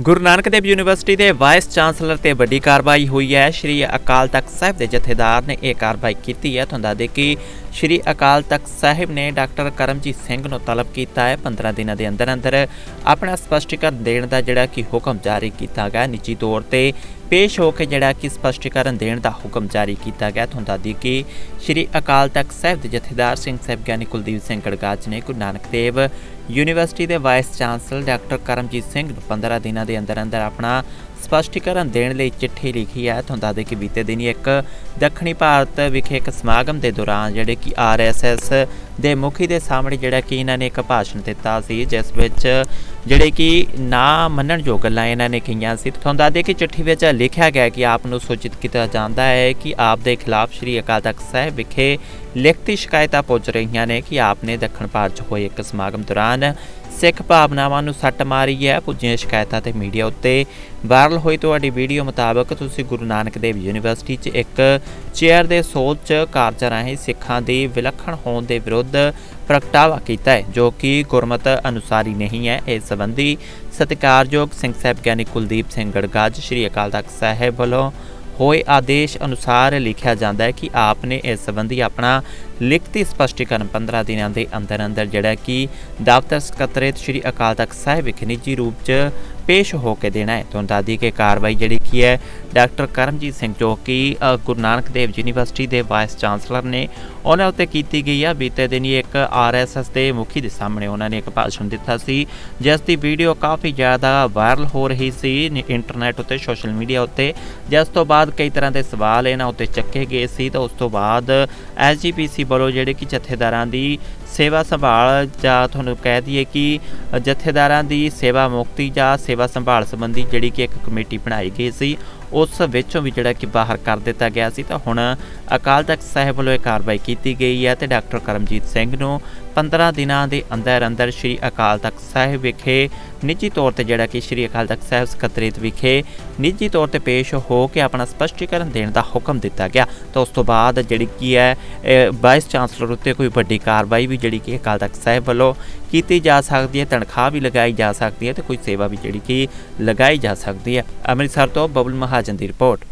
ਗੁਰੂ Nanak Dev university ਦੇ vice chancellor ਤੇ ਵੱਡੀ ਕਾਰਵਾਈ ਹੋਈ ਹੈ। ਸ਼੍ਰੀ ਅਕਾਲ ਤਖਤ ਸਾਹਿਬ ਦੇ ਜਥੇਦਾਰ ਨੇ ਇਹ ਕਾਰਵਾਈ ਕੀਤੀ ਹੈ। ਤੁਹਾਨੂੰ ਦੱਸ ਕਿ ਸ਼੍ਰੀ ਅਕਾਲ ਤਖਤ ਸਾਹਿਬ ਨੇ ਡਾਕਟਰ ਕਰਮਜੀਤ ਸਿੰਘ ਨੂੰ ਤਲਬ ਕੀਤਾ ਹੈ। 15 ਦਿਨਾਂ ਦੇ ਅੰਦਰ ਅੰਦਰ ਆਪਣਾ ਸਪਸ਼ਟੀਕਰਨ ਦੇਣ ਦਾ ਜਿਹੜਾ ਕਿ ਹੁਕਮ ਜਾਰੀ ਕੀਤਾ ਗਿਆ। ਨਿੱਜੀ ਤੌਰ ਤੇ ਪੇਸ਼ ਹੋ ਕੇ ਜਿਹੜਾ ਕਿ ਸਪਸ਼ਟੀਕਰਨ ਦੇਣ ਦਾ ਹੁਕਮ ਜਾਰੀ ਕੀਤਾ ਗਿਆ। ਤੁਹਾਨੂੰ ਦੱਸ ਦਈਏ ਕਿ ਸ਼੍ਰੀ ਅਕਾਲ ਤਖਤ ਸਾਹਿਬ ਦੇ ਜਥੇਦਾਰ ਸਿੰਘ ਸਾਹਿਬ ਗਿਆਨੀ ਕੁਲਦੀਪ ਸਿੰਘ ਗੜਗਾਜ ਨੇ ਗੁਰੂ ਨਾਨਕ ਦੇਵ ਯੂਨੀਵਰਸਿਟੀ ਦੇ vice chancellor doctor Karamjit Singh ਨੂੰ 15 ਦਿਨਾਂ ਦੇ ਅੰਦਰ ਅੰਦਰ ਆਪਣਾ ਸਪਸ਼ਟੀਕਰਨ ਦੇਣ ਲਈ ਚਿੱਠੀ ਲਿਖੀ ਹੈ। ਤੁਹਾਨੂੰ ਦੱਸ ਦੇ ਕਿ ਬੀਤੇ ਦਿਨੀ ਇੱਕ ਦੱਖਣੀ ਭਾਰਤ ਵਿਖੇ ਇੱਕ ਸਮਾਗਮ ਦੇ ਦੌਰਾਨ ਜਿਹੜੇ ਕਿ ਆਰਐਸਐਸ ਦੇ ਮੁਖੀ ਦੇ ਸਾਹਮਣੇ ਜਿਹੜਾ ਕਿ ਇਹਨਾਂ ਨੇ ਇੱਕ ਭਾਸ਼ਣ ਦਿੱਤਾ ਸੀ, ਜਿਸ ਵਿੱਚ ਜਿਹੜੇ ਕਿ ਨਾ ਮੰਨਣ ਯੋਗ ਗੱਲਾਂ ਇਹਨਾਂ ਨੇ ਕਹੀਆਂ ਸੀ। ਤੁਹਾਨੂੰ ਦੱਸ ਦੇ ਕਿ ਚਿੱਠੀ ਵਿੱਚ ਲਿਖਿਆ ਗਿਆ ਕਿ ਆਪ ਨੂੰ ਸੂਚਿਤ ਕੀਤਾ ਜਾਂਦਾ ਹੈ ਕਿ ਆਪ ਦੇ ਖਿਲਾਫ ਸ਼੍ਰੀ ਅਕਾਲ ਤਖਤ ਸਾਹਿਬ ਵਿਖੇ ਲਿਖਤੀ ਸ਼ਿਕਾਇਤਾਂ ਪਹੁੰਚ ਰਹੀਆਂ ਨੇ ਕਿ ਆਪ ਨੇ ਦੱਖਣ ਭਾਰਤ 'ਚ ਹੋਏ ਇੱਕ ਸਮਾਗਮ ਦੌਰਾਨ ਸਿੱਖ ਭਾਵਨਾਵਾਂ ਨੂੰ ਸੱਟ ਮਾਰੀ ਹੈ ਪੁੱਜੀਆਂ ਸ਼ਿਕਾਇਤਾਂ ਤੇ ਮੀਡੀਆ ਉੱਤੇ ਵਾਇਰਲ ਹੋਈ ਤੁਹਾਡੀ ਵੀਡੀਓ ਮੁਤਾਬਕ ਤੁਸੀਂ ਗੁਰੂ ਨਾਨਕ ਦੇਵ ਯੂਨੀਵਰਸਿਟੀ 'ਚ ਇੱਕ ਚੇਅਰ ਦੇ ਸੋਚ ਕਾਰਜ ਰਾਹੀਂ ਸਿੱਖਾਂ ਦੀ ਵਿਲੱਖਣ ਹੋਣ ਦੇ ਵਿਰੁੱਧ ਪ੍ਰਗਟਾਵਾ ਕੀਤਾ ਹੈ, ਜੋ ਕਿ ਗੁਰਮਤ ਅਨੁਸਾਰੀ ਨਹੀਂ ਹੈ। ਇਸ ਸੰਬੰਧੀ ਸਤਿਕਾਰਯੋਗ ਸਿੰਘ ਸਾਹਿਬ ਗਿਆਨੀ ਕੁਲਦੀਪ ਸਿੰਘ ਗੜਗਾਜ, ਸ਼੍ਰੀ ਅਕਾਲ ਤਖਤ ਸਾਹਿਬ ਵੱਲੋਂ ਹੋਏ ਆਦੇਸ਼ ਅਨੁਸਾਰ ਲਿਖਿਆ ਜਾਂਦਾ ਹੈ ਕਿ ਆਪ ਨੇ ਇਸ ਸੰਬੰਧੀ ਆਪਣਾ ਲਿਖਤੀ ਸਪਸ਼ਟੀਕਰਨ 15 ਦਿਨਾਂ ਦੇ ਅੰਦਰ ਅੰਦਰ ਜਿਹੜਾ ਕਿ ਦਫ਼ਤਰ ਸਕੱਤਰੇਤ ਸ਼੍ਰੀ ਅਕਾਲ ਤਖਤ ਸਾਹਿਬ ਵਿਖੇ ਨਿੱਜੀ ਰੂਪ 'ਚ ਪੇਸ਼ ਹੋ ਕੇ ਦੇਣਾ ਹੈ। ਤੁਹਾਨੂੰ ਦੱਸਦੀ ਕਿ ਕਾਰਵਾਈ ਜਿਹੜੀ ਕੀ ਹੈ, ਡਾਕਟਰ ਕਰਮਜੀਤ ਸਿੰਘ ਜੋ ਕਿ ਗੁਰੂ ਨਾਨਕ ਦੇਵ ਯੂਨੀਵਰਸਿਟੀ ਦੇ ਵਾਈਸ ਚਾਂਸਲਰ ਨੇ, ਉਹਨਾਂ ਉੱਤੇ ਕੀਤੀ ਗਈ ਆ। ਬੀਤੇ ਦਿਨ ਹੀ ਇੱਕ ਆਰਐਸਐਸ ਦੇ ਮੁਖੀ ਦੇ ਸਾਹਮਣੇ ਉਹਨਾਂ ਨੇ ਇੱਕ ਭਾਸ਼ਣ ਦਿੱਤਾ ਸੀ, ਜਿਸ ਦੀ ਵੀਡੀਓ ਕਾਫੀ ਜ਼ਿਆਦਾ ਵਾਇਰਲ ਹੋ ਰਹੀ ਸੀ ਨ- ਇੰਟਰਨੈਟ ਉੱਤੇ, ਸੋਸ਼ਲ ਮੀਡੀਆ ਉੱਤੇ। ਜਿਸ ਤੋਂ ਬਾਅਦ ਕਈ ਤਰ੍ਹਾਂ ਦੇ ਸਵਾਲ ਇਹਨਾਂ ਉੱਤੇ ਚੱਕੇ ਗਏ ਸੀ। ਤਾਂ ਉਸ ਤੋਂ ਬਾਅਦ ਐਸਜੀਪੀਸੀ ਵੱਲੋਂ ਜਿਹੜੇ ਕਿ ਜਥੇਦਾਰਾਂ ਦੀ ਸੇਵਾ ਸੰਭਾਲ ਜਾਂ ਤੁਹਾਨੂੰ ਕਹਿ ਦਈਏ ਕਿ ਜਥੇਦਾਰਾਂ ਦੀ ਸੇਵਾ ਮੁਕਤੀ ਜਾਂ ਸੇਵਾ ਸੰਭਾਲ ਸੰਬੰਧੀ ਜਿਹੜੀ ਕਿ ਇੱਕ ਕਮੇਟੀ ਬਣਾਈ ਗਈ ਸੀ ਉਸ ਵਿੱਚੋਂ ਵੀ ਜਿਹੜਾ ਕਿ ਬਾਹਰ ਕਰ ਦਿੱਤਾ ਗਿਆ ਸੀ, ਤਾਂ ਹੁਣ ਅਕਾਲ ਤਖਤ ਸਾਹਿਬ ਵੱਲੋਂ ਇਹ ਕਾਰਵਾਈ ਕੀਤੀ ਗਈ ਹੈ ਤੇ ਡਾਕਟਰ ਕਰਮਜੀਤ ਸਿੰਘ ਨੂੰ 15 ਦਿਨਾਂ ਦੇ ਅੰਦਰ ਅੰਦਰ ਸ਼੍ਰੀ ਅਕਾਲ ਤਖਤ ਸਾਹਿਬ ਵਿਖੇ ਨਿੱਜੀ ਤੌਰ ਤੇ ਜਿਹੜਾ ਕਿ ਸ਼੍ਰੀ ਅਕਾਲ ਤਖਤ ਸਾਹਿਬ ਸਕੱਤਰੇਤ ਵਿਖੇ ਨਿੱਜੀ ਤੌਰ ਤੇ ਪੇਸ਼ ਹੋ ਕੇ ਆਪਣਾ ਸਪਸ਼ਟੀਕਰਨ ਦੇਣ ਦਾ ਹੁਕਮ ਦਿੱਤਾ ਗਿਆ। ਤਾਂ ਉਸ ਤੋਂ ਬਾਅਦ ਜਿਹੜੀ ਕੀ ਹੈ ਵਾਈਸ ਚਾਂਸਲਰ ਉੱਤੇ ਕੋਈ ਵੱਡੀ ਕਾਰਵਾਈ ਵੀ ਜਿਹੜੀ ਕਿ ਅਕਾਲ ਤਖਤ ਸਾਹਿਬ ਵੱਲੋਂ ਕੀਤੀ ਜਾ ਸਕਦੀ ਹੈ, ਤਨਖਾਹ ਵੀ ਲਗਾਈ ਜਾ ਸਕਦੀ ਹੈ ਤੇ ਕੋਈ ਸੇਵਾ ਵੀ ਜਿਹੜੀ ਕਿ ਲਗਾਈ ਜਾ ਸਕਦੀ ਹੈ। ਅੰਮ੍ਰਿਤਸਰ ਤੋਂ ਬਬਲ In the report.